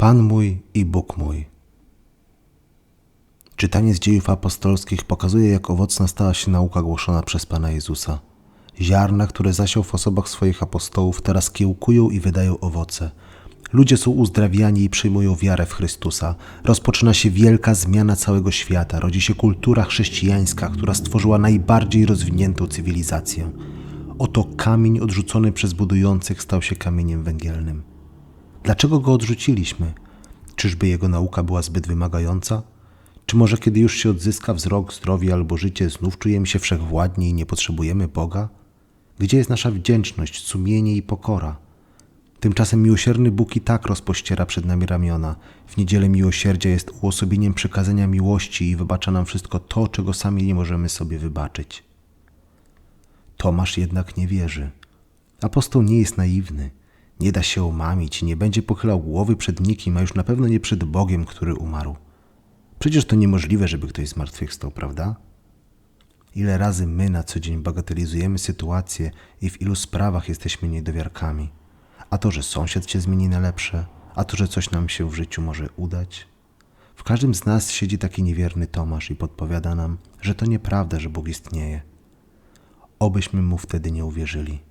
Pan mój i Bóg mój. Czytanie z dziejów apostolskich pokazuje, jak owocna stała się nauka głoszona przez Pana Jezusa. Ziarna, które zasiał w osobach swoich apostołów, teraz kiełkują i wydają owoce. Ludzie są uzdrawiani i przyjmują wiarę w Chrystusa. Rozpoczyna się wielka zmiana całego świata. Rodzi się kultura chrześcijańska, która stworzyła najbardziej rozwiniętą cywilizację. Oto kamień odrzucony przez budujących stał się kamieniem węgielnym. Dlaczego go odrzuciliśmy? Czyżby jego nauka była zbyt wymagająca? Czy może kiedy już się odzyska wzrok, zdrowie albo życie, znów czujemy się wszechwładni i nie potrzebujemy Boga? Gdzie jest nasza wdzięczność, sumienie i pokora? Tymczasem miłosierny Bóg i tak rozpościera przed nami ramiona. W niedzielę miłosierdzia jest uosobieniem przykazania miłości i wybacza nam wszystko to, czego sami nie możemy sobie wybaczyć. Tomasz jednak nie wierzy. Apostoł nie jest naiwny. Nie da się omamić, nie będzie pochylał głowy przed nikim, a już na pewno nie przed Bogiem, który umarł. Przecież to niemożliwe, żeby ktoś zmartwychwstał, prawda? Ile razy my na co dzień bagatelizujemy sytuację i w ilu sprawach jesteśmy niedowiarkami. A to, że sąsiad się zmieni na lepsze, a to, że coś nam się w życiu może udać. W każdym z nas siedzi taki niewierny Tomasz i podpowiada nam, że to nieprawda, że Bóg istnieje. Obyśmy mu wtedy nie uwierzyli.